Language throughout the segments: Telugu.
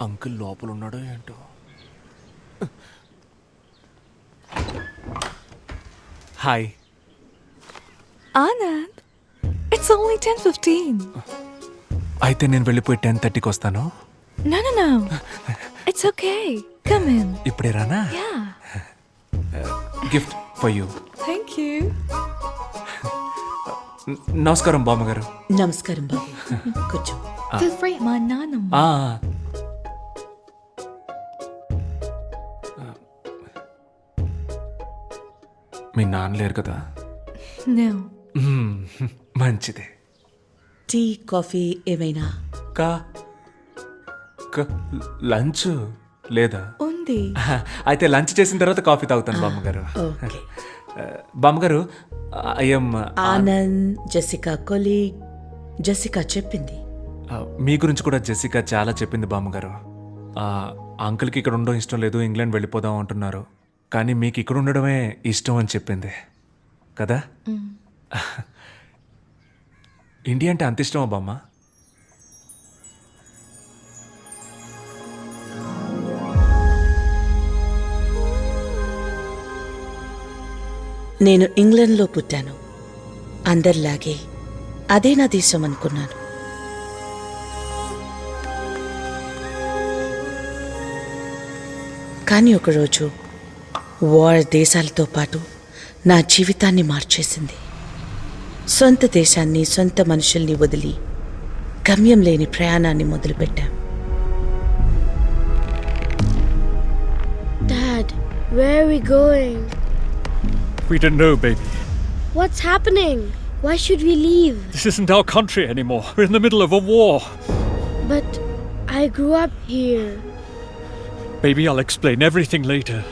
అంకుల్ లోపల ఉన్నాడో ఏంటో హాయ్ Anand, it's only 10.15. అయితే నేను వెళ్ళిపోయి టెన్ థర్టీకి వస్తాను No, no, no. It's okay. Come in. ఇప్పుడే రానా Yeah. Gift for you Thank you. నమస్కారం బామ్మగారు నమస్కారం బాబు కూర్చో. మా నాన్నమ్మ. ఆ, మీ నాన్న లేరు కదా. మ్మ్, మంచిది. టీ కాఫీ ఏమైనా? కా క- లంచ్ లేదా? ఉంది. అయితే లంచ్ చేసిన తర్వాత కాఫీ తాగుతాను బామ్మగారు. ఓకే. ఆ, బామ్మగారు I'm Anand Jessica colleague Jessica చెప్పింది. మీ గురించి కూడా జెసికా చాలా చెప్పింది బామ్మగారు. ఆ, అంకుల్కి ఇక్కడ ఉండడం ఇష్టం లేదు ఇంగ్లాండ్ వెళ్ళిపోదాం అంటున్నారు. కానీ మీకు ఇక్కడ ఉండడమే ఇష్టం అని చెప్పింది. కదా? ఇండియా అంటే అంత ఇష్టమా బామ్మ? నేను ఇంగ్లండ్లో పుట్టాను. అందరిలాగే అదే నా దేశం అనుకున్నాను. కానీ ఒకరోజు వార్ దేశాలతో పాటు నా జీవితాన్ని మార్చేసింది సొంత దేశాన్ని సొంత మనుషుల్ని వదిలి గమ్యం లేని ప్రయాణాన్ని మొదలుపెట్టాం Dad, where are we going? We don't know, baby. What's happening? Why should we leave? This isn't our country anymore. We're in the middle of a war. But I grew up here. Baby, I'll explain everything later.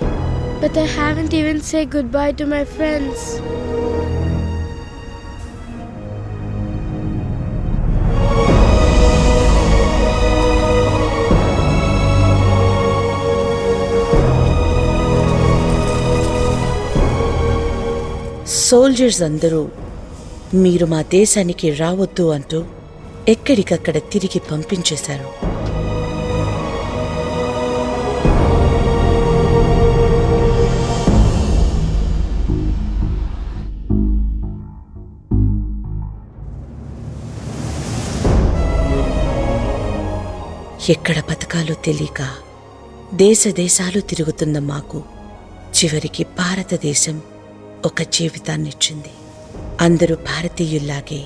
But I haven't even said goodbye to my friends. Soldiers అందరూ మీరు మా దేశానికి రావద్దు అంటూ ఎక్కడికక్కడ తిరిగి పంపించేశారు ఎక్కడ బతకాలో తెలియక దేశ దేశాలు తిరుగుతున్న మాకు చివరికి భారతదేశం ఒక జీవితాన్నిచ్చింది అందరూ భారతీయుల్లాగే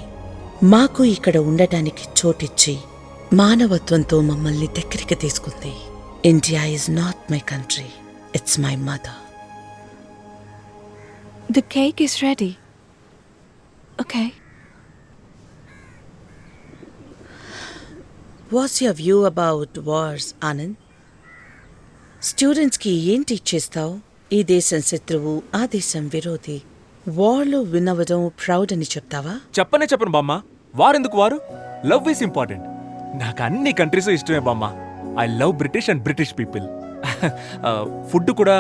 మాకు ఇక్కడ ఉండటానికి చోటిచ్చి మానవత్వంతో మమ్మల్ని దగ్గరికి తీసుకుంది India is not my country it's my mother The cake is ready. Okay. What's your view about wars Anand స్టూడెంట్స్కి ఏం టీచ్ చేస్తావు ఈ దేశం శత్రువు ఆ దేశం విరోధి. వార్లో వినవడం ప్రౌడ్ అని చెప్తావా? చెప్పనే చెప్పను బామ్మ. వారెందుకు వారు? లవ్ ఈస్ ఇంపార్టెంట్ నాకు అన్ని కంట్రీస్ ఇష్టమే బామ్మ. I love British and British people food కూడా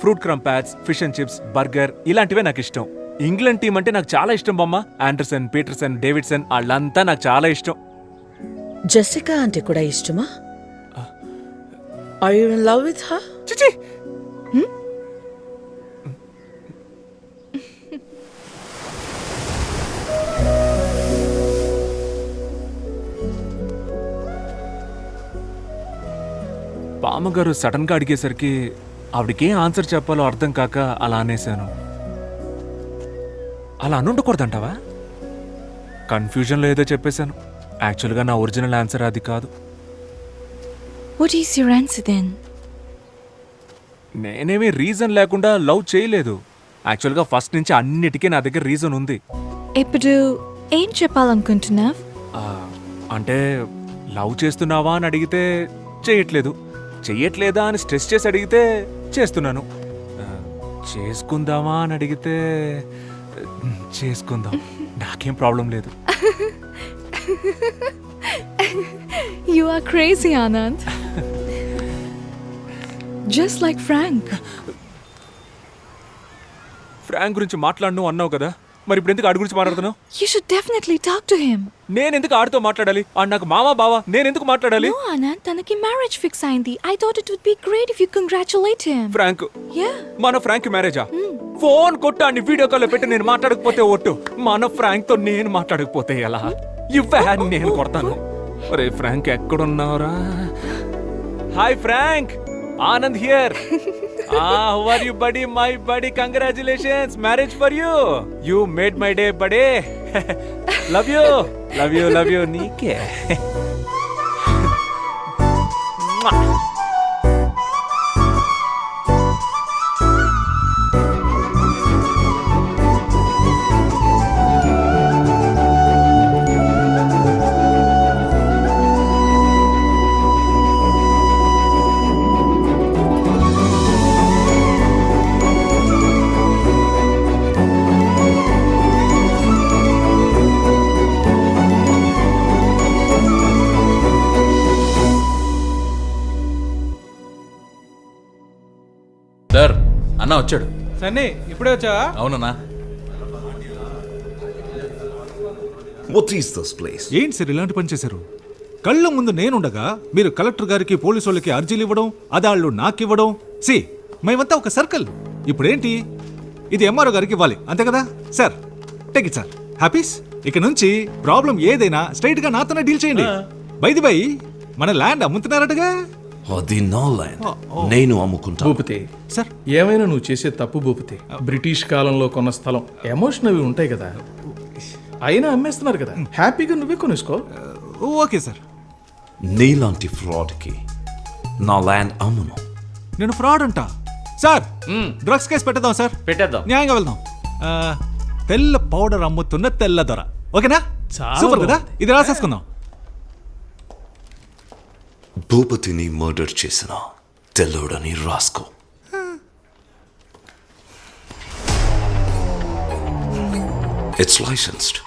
fruit crumpets fish and chips burger ఇలాంటివే నాకు ఇష్టం. ఇంగ్లాండ్ టీం అంటే నాకు చాలా ఇష్టం బామ్మ. ఆండర్సన్ పీటర్సన్ డేవిడ్సన్ వాళ్ళంతా నాకు చాలా ఇష్టం. జెసికా అంటే కూడా ఇష్టమా? Are you in love with her చిచి! పామగారు సడన్గా అడిగేసరికి ఆవిడకేం ఆన్సర్ చెప్పాలో అర్థం కాక అలా అనేశాను. అలా అనుండకూడదంటావా? కన్ఫ్యూజన్లో ఏదో చెప్పేశాను. యాక్చువల్గా నా ఒరిజినల్ ఆన్సర్ అది కాదు. What is your answer then? నేనేమీ రీజన్ లేకుండా లవ్ చేయలేదు. యాక్చువల్గా ఫస్ట్ నుంచి అన్నిటికీ నా దగ్గర రీజన్ ఉంది. ఇప్పుడు ఏం చెప్పాలనుకుంటున్నావు? ఆ, అంటే లవ్ చేస్తున్నావా అని అడిగితే చేయట్లేదు. చెయ్యట్లేదా అని స్ట్రెస్ చేసి అడిగితే చేస్తున్నాను. చేసుకుందామా అని అడిగితే చేసుకుందాం. నాకేం ప్రాబ్లం లేదు. You are crazy, Anand. Just like Frank. Frank గురించి మాట్లాడను అన్నావు కదా మరి ఇప్పుడు ఎందుకు ఆడి గురించి మాట్లాడుతున్నావు You should definitely talk to him. నేను ఎందుకు ఆడితో మాట్లాడాలి ఆడు నాకు మామా బావా నేను ఎందుకు మాట్లాడాలి No, Anand, తనకి marriage fix అయింది. I thought it would be great if you congratulate him. Frank Yeah. మన ఫ్రాంక్ మ్యారేజా ఫోన్ కొట్టాన్ని వీడియో కాల్ పెట్టి నేను మాట్లాడకపోతే ఒట్టు మన ఫ్రాంక్తో నేను మాట్లాడకపోతే ఎలా ఇవ్వే నేను కొడతాను. రే ఫ్రాంక్ ఎక్కడున్నావురా? Hi Frank! Anand here. How are you buddy my buddy congratulations marriage for you you made my day buddy love you love you love you నీకే వచ్చాడు. సన్నీ ఇప్పుడే వచ్చావా? అవునన్నా. What is this place? ఏంటి సార్ ఇలాంటి పని చేశారు? కళ్ళ ముందు నేనుండగా మీరు కలెక్టర్ గారికి పోలీసు వాళ్ళకి అర్జీలు ఇవ్వడం అదాళ్ళు నాకు ఇవ్వడం సి మేమంతా ఒక సర్కిల్. ఇప్పుడేంటి? ఇది ఎంఆర్ఓ గారికి ఇవ్వాలి. అంతే కదా? Sir take it sir. Happies ఇక నుంచి ప్రాబ్లం ఏదైనా స్ట్రైట్గా నాతోనే డీల్ చేయండి. బైది బై మన ల్యాండ్ అమ్ముతున్నారటగా? అది నా ల్యాండ్ నేను అమ్ముకుంటా. భూపతి సార్? ఏమైనా నువ్వు చేసే తప్పు భూపతి? బ్రిటిష్ కాలంలో కొన్న స్థలం. ఎమోషన్ అవి ఉంటాయి కదా. అయినా అమ్మేస్తున్నారు కదా. హ్యాపీగా నువ్వే కొనేసుకో. Okay sir. నీలాంటి ఫ్రాడ్కి నా ల్యాండ్ అమ్మును. నేను ఫ్రాడ్ అంటా. సార్ డ్రగ్స్ కేసు పెట్టేద్దాం సార్. పెట్టేద్దాం. న్యాయంగా వెళ్దాం. ఆ, తెల్ల పౌడర్ అమ్ముతున్న తెల్ల దొర. ఓకేనా? చాలా. సూపర్ కదా. ఇది రాసేసుకుందాం. భూపతిని మర్డర్ చేసిన తెల్లోడని రాసుకో. It's licensed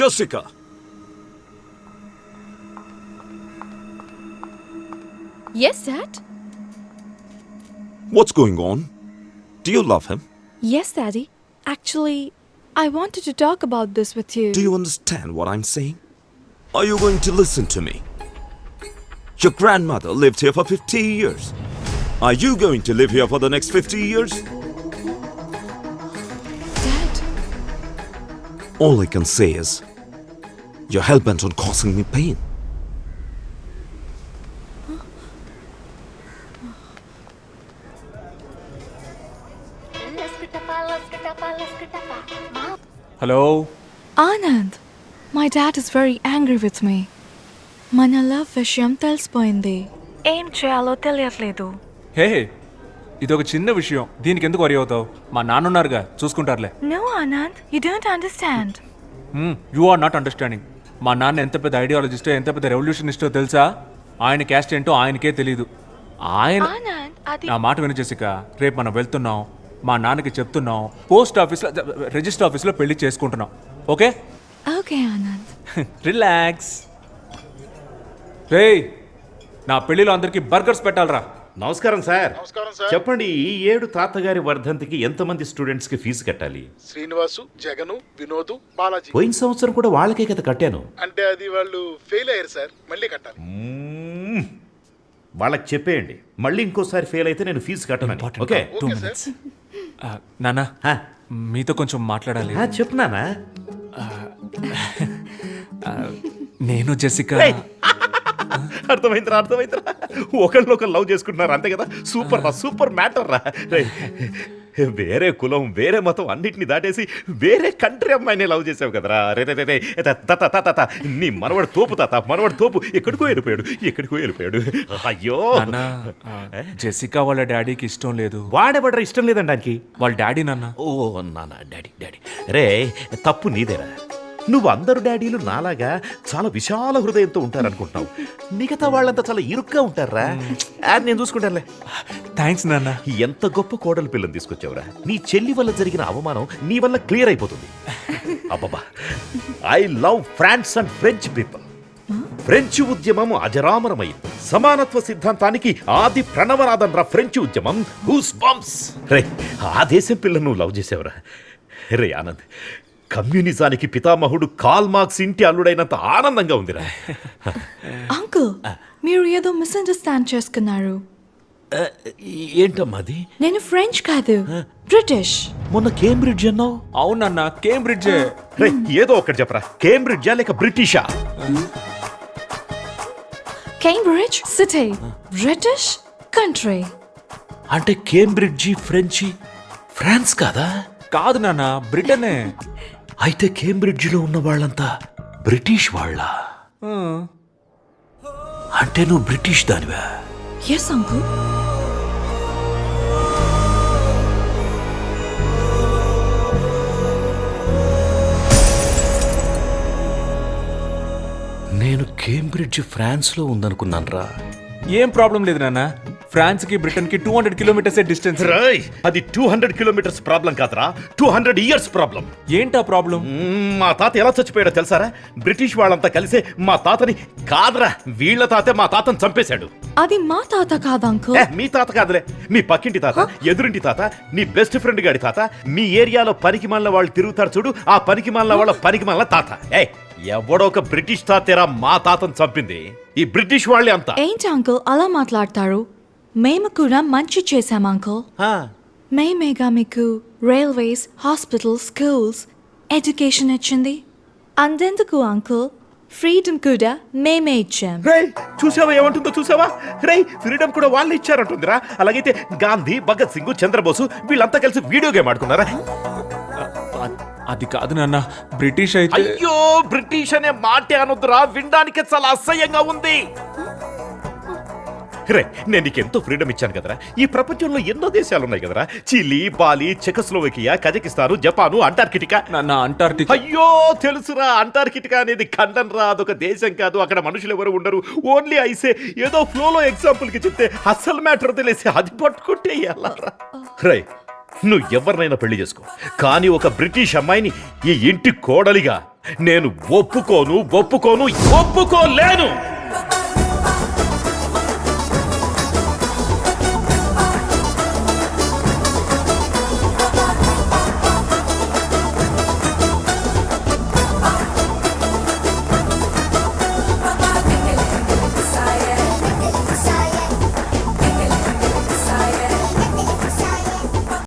Jessica, Yes, Dad? what's going on? Do you love him? Yes, Daddy. Actually, I wanted to talk about this with you. Do you understand what I'm saying? Are you going to listen to me? Your grandmother lived here for 50 years. Are you going to live here for the next 50 years? All I can say is, you're hell bent on causing me pain. Hello Anand, my dad is very angry with me. మన లవ్ విషయం తెలిసిపోయింది ఏం చేయాలో తెలియట్లేదు హే ఇది ఒక చిన్న విషయం. దీనికి ఎందుకు వరి అవుతావు? మా నాన్నున్నారుగా చూసుకుంటారులే. No Anand you don't understand you are not understanding మా నాన్న ఎంత పెద్ద ఐడియాలజిస్టో ఎంత పెద్ద రెవల్యూషనిస్టో తెలుసా? ఆయన క్యాస్ట్ ఏంటో ఆయనకే తెలియదు ఆయన నా మాట విని జెసిక. రేపు మనం వెళ్తున్నాం. మా నాన్నకి చెప్తున్నాం. పోస్ట్ ఆఫీస్లో రిజిస్టర్ ఆఫీస్లో పెళ్ళి చేసుకుంటున్నాం. ఓకే? ఓకే ఆనంద్ రిలాక్స్ రేయ్ నా పెళ్ళిలో అందరికీ బర్గర్స్ పెట్టాలరా. నమస్కారం సార్. చెప్పండి ఈ ఏడు తాతగారి వర్ధంతికి ఎంతమంది స్టూడెంట్స్కి ఫీజు కట్టాలి? శ్రీనివాసు జగను వినోదు బాలాజీ. పోయిన సంవత్సరం కూడా వాళ్ళకే కదా కట్టాను. అంటే అది వాళ్ళు ఫెయిల్ అయ్యారు సార్. మళ్ళీ కట్టాలి. మ్మ్. వాళ్ళకి చెప్పేయండి. మళ్ళీ ఇంకోసారి ఫెయిల్ అయితే నేను ఫీజు కట్టను ఓకే? టూ మినిట్స్ నాన్న హా, మీతో కొంచెం మాట్లాడాలి. హా, చెప్పునానా నేను. జెసిక. అర్థమైందిరా అర్థమైందిరా. ఒకళ్ళు ఒకరు లవ్ చేసుకుంటున్నారు అంతే కదా? సూపర్ రా సూపర్ మ్యాటర్ రా. వేరే కులం వేరే మతం అన్నిటిని దాటేసి వేరే కంట్రీ అమ్మాయిని లవ్ చేసావు కదరా. రే. నీ మనవడు తోపు తాత మనవడు తోపు. ఎక్కడికో వెళ్ళిపోయాడు ఎక్కడికో వెళ్ళిపోయాడు. అయ్యో. జెసికా వాళ్ళ డాడీకి ఇష్టం లేదు. వాడేవాడ్రా ఇష్టం లేదండి దానికి? వాళ్ళ డాడీ నాన్న. ఓ నాన్న డాడీ డాడీ. రే తప్పు నీదేరా. నువ్వు అందరు డాడీలు నాలాగా చాలా విశాల హృదయంతో ఉంటారనుకుంటున్నావు. మిగతా వాళ్ళంతా చాలా ఇరుగ్గా ఉంటారా అది నేను చూసుకుంటానులే. థ్యాంక్స్ నాన్న. ఎంత గొప్ప కోడలు పిల్లని తీసుకొచ్చావురా. నీ చెల్లి వల్ల జరిగిన అవమానం నీ వల్ల క్లియర్ అయిపోతుంది. అబ్బబ్బా. I love France and French people French ఉద్యమం అజరామరమైంది. సమానత్వ సిద్ధాంతానికి ఆది ప్రణవనాదం రా ఫ్రెంచ్ ఉద్యమం. హూస్ బంప్స్ రే ఆ దేశం పిల్లను నువ్వు లవ్ చేసావురా. రే ఆనంద్. కమ్యూనిజానికి పితామహుడు కాల్ మార్క్స్ ఇంటి అల్లుడైనంత ఆనందంగా ఉందిరా. అంకుల్ మీరు ఏదో మిస్అండర్స్టాండ్ చేసుకున్నారు. ఏంటమ్మా అది? నేను ఫ్రెంచ్ కాదు బ్రిటిష్. మొన్న కేంబ్రిడ్జ్ అన్నావు? అవునన్నా కేంబ్రిడ్జ్. ఏదో ఒకటి చెప్పరా. కేంబ్రిడ్జా లేక బ్రిటిషా? Cambridge city British country. అంటే కేంబ్రిడ్జి ఫ్రెంచి ఫ్రాన్స్ కాదా? కాదు నాన్న బ్రిటనే. అయితే కేంబ్రిడ్జిలో ఉన్న వాళ్ళంతా బ్రిటిష్ వాళ్ళ. అంటే నువ్వు బ్రిటిష్ దానివా? ఎస్ అంకుల్ నేను కేంబ్రిడ్జ్ ఫ్రాన్స్లో ఉందనుకున్నాను రా ఏం ప్రాబ్లం లేదు నాన్న. ఫ్రాన్స్కి బ్రిటన్కి టూ హండ్రెడ్ కిలోమీటర్స్ డిస్టెన్స్ అది టూ హండ్రెడ్ కిలోమీటర్స్ ప్రాబ్లం కాదురా. టూ హండ్రెడ్ ఇయర్స్ ప్రాబ్లం ఏంటా ప్రాబ్లం మా తాత ఎలా చచ్చిపోయాడో తెలుసారా? బ్రిటిష్ వాళ్ళంతా కలిసే మా తాతని కాదురా వీళ్ళ తాతే మా తాతని చంపేశాడు. అది మా తాత కాదు అంకుల్. ఏ, మీ తాత కాదులే మీ పక్కింటి తాత ఎదురింటి తాత నీ బెస్ట్ ఫ్రెండ్ గాడి తాత మీ ఏరియాలో పనికి మాలిన వాళ్ళు తిరుగుతారు చూడు ఆ పనికి మాలిన వాళ్ళ పనికి మాలిన తాత. ఏ ఎవడో ఒక బ్రిటిష్ తాతేరా మా తాతను చంపింది? ఈ బ్రిటిష్ వాళ్ళే అంతా. ఏంటి అంకుల్ అలా మాట్లాడతారు? మేము కూడా మంచి చేశాం అంకుల్. ఆ, మేమేగా మీకు రైల్వేస్ హాస్పిటల్స్ స్కూల్స్ ఎడ్యుకేషన్ ఇచ్చింది. అందెందుకు అంకుల్? ఫ్రీడమ్ కూడా మేమే ఇచ్చాం. రేయ్ చూసావా ఏమంటుందో చూసావా? రేయ్ ఫ్రీడమ్ కూడా వాళ్ళు ఇచ్చారంటుందిరా. అలాగైతే గాంధీ భగత్ సింగ్ చంద్రబోసు వీళ్ళంతా కలిసి వీడియో గేమ్ ఆడుకున్నారా? అది కాదు నాన్న బ్రిటిష్ అయితే అయ్యో బ్రిటిష్ అనే మాటే అనొద్దురా. వినడానికి చాలా అసహ్యంగా ఉంది. రే నేను నీకు ఎంతో ఫ్రీడమ్ ఇచ్చాను కదరా. ఈ ప్రపంచంలో ఎన్నో దేశాలు ఉన్నాయి కదరా. Chile Bali Czechoslovakia Kazakhstan Japan Antarctica. నాన్న అంటార్టిక్ అయ్యో తెలుసురా అంటార్కిటికా అనేది ఖండం రా. అదొక దేశం కాదు అక్కడ మనుషులు ఎవరు ఉండరు. ఓన్లీ ఐసే. ఏదో ఫ్లోలో ఎగ్జాంపుల్కి చెప్తే అస్సలు మ్యాటర్ తెలిసి అది పట్టుకుంటే ఎలా రై నువ్వు ఎవరినైనా పెళ్ళి చేసుకో. కానీ ఒక బ్రిటిష్ అమ్మాయిని ఈ ఇంటి కోడలిగా నేను ఒప్పుకోను ఒప్పుకోను ఒప్పుకోలేను.